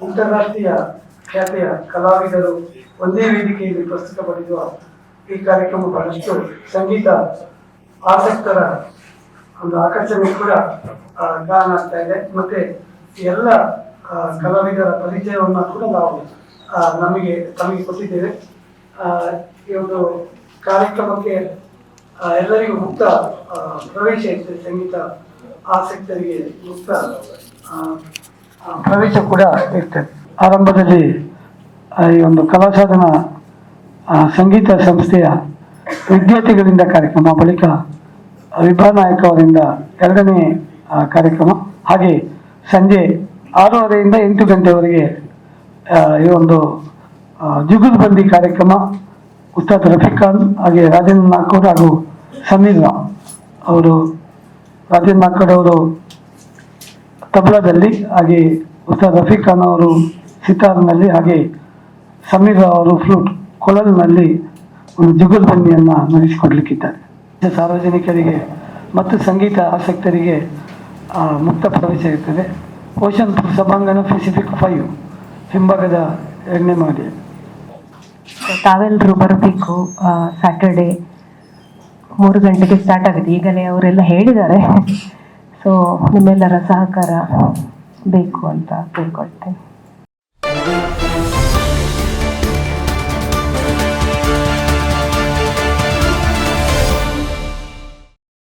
ಅಂತಾರಾಷ್ಟ್ರೀಯ ಖ್ಯಾತಿಯ ಕಲಾವಿದರು ಒಂದೇ ವೇದಿಕೆಯಲ್ಲಿ ಪ್ರಸ್ತುತಪಡಿಸುವ ಈ ಕಾರ್ಯಕ್ರಮ ಬಹಳಷ್ಟು ಸಂಗೀತ ಆಸಕ್ತರ ಒಂದು ಆಕರ್ಷಣೆ ಕೂಡ ಕಾರಣ ಆಗ್ತಾ ಇದೆ. ಮತ್ತೆ ಎಲ್ಲ ಕಲಾವಿದರ ಪರಿಚಯವನ್ನು ಕೂಡ ನಾವು ನಮಗೆ, ತಮಗೆ ಕೊಟ್ಟಿದ್ದೇವೆ. ಈ ಒಂದು ಕಾರ್ಯಕ್ರಮಕ್ಕೆ ಎಲ್ಲರಿಗೂ ಮುಕ್ತ ಪ್ರವೇಶ ಇರ್ತದೆ ಸಂಗೀತ ಆಸಕ್ತರಿಗೆ ಮುಕ್ತ ಪ್ರವೇಶ ಕೂಡ ಇರ್ತದೆ ಆರಂಭದಲ್ಲಿ ಈ ಒಂದು ಕಲಾ ಸಾಧನ ಆ, ಸಂಗೀತ ಸಂಸ್ಥೆಯ ವಿದ್ಯಾರ್ಥಿಗಳಿಂದ ಕಾರ್ಯಕ್ರಮ ಬಳಿಕ ವಿಭಾ ನಾಯಕ್ ಅವರಿಂದ ಎರಡನೇ ಕಾರ್ಯಕ್ರಮ. ಹಾಗೆ ಸಂಜೆ ಆರೂವರೆಯಿಂದ ಎಂಟು ಗಂಟೆವರೆಗೆ ಈ ಒಂದು ಜುಗುಲ್ಬಂದಿ ಕಾರ್ಯಕ್ರಮ ಉಸ್ತಾದ್ ರಫೀಕ್ ಖಾನ್ ಹಾಗೆ ರಾಜೇಂದ್ರ ನಾಕೋಡ್ ಹಾಗೂ ಸಮೀರ್ ಅವರು ರಾಜೇಂದ್ರ ನಾಕೋಡ್ ಅವರು ತಬಲಾದಲ್ಲಿ ಹಾಗೆ ಉಸ್ತಾದ್ ರಫೀಕ್ ಖಾನ್ ಅವರು ಸಿತಾರ್ನಲ್ಲಿ ಹಾಗೆ ಸಮೀರ್ ಅವರು ಫ್ಲೂಟ್ ಕೊಳಲ್ನಲ್ಲಿ ಒಂದು ಜುಗುಲ್ಬಂದಿಯನ್ನು ನಡೆಸಿಕೊಡ್ಲಿಕ್ಕಿದ್ದಾರೆ ಸಾರ್ವಜನಿಕರಿಗೆ ಮತ್ತು ಸಂಗೀತ ಆಸಕ್ತರಿಗೆ ಮುಕ್ತ ಪ್ರವೇಶ ಇರ್ತದೆ ಓಷನ್ ಸಭಾಂಗಣ ಪೆಸಿಫಿಕ್ ಫೈವ್ ಹಿಂಭಾಗದ ಎರಡನೇ ಮಾಡಿ ತಾವೆಲ್ಲರೂ ಬರಬೇಕು ಸ್ಯಾಟರ್ಡೆ ಮೂರು ಗಂಟೆಗೆ ಸ್ಟಾರ್ಟ್ ಆಗುತ್ತೆ. ಈಗಲೇ ಅವರೆಲ್ಲ ಹೇಳಿದ್ದಾರೆ. ಸೊ ನಿಮ್ಮೆಲ್ಲರ ಸಹಕಾರ ಬೇಕು ಅಂತ ಕೇಳ್ಕೊಳ್ತೇನೆ.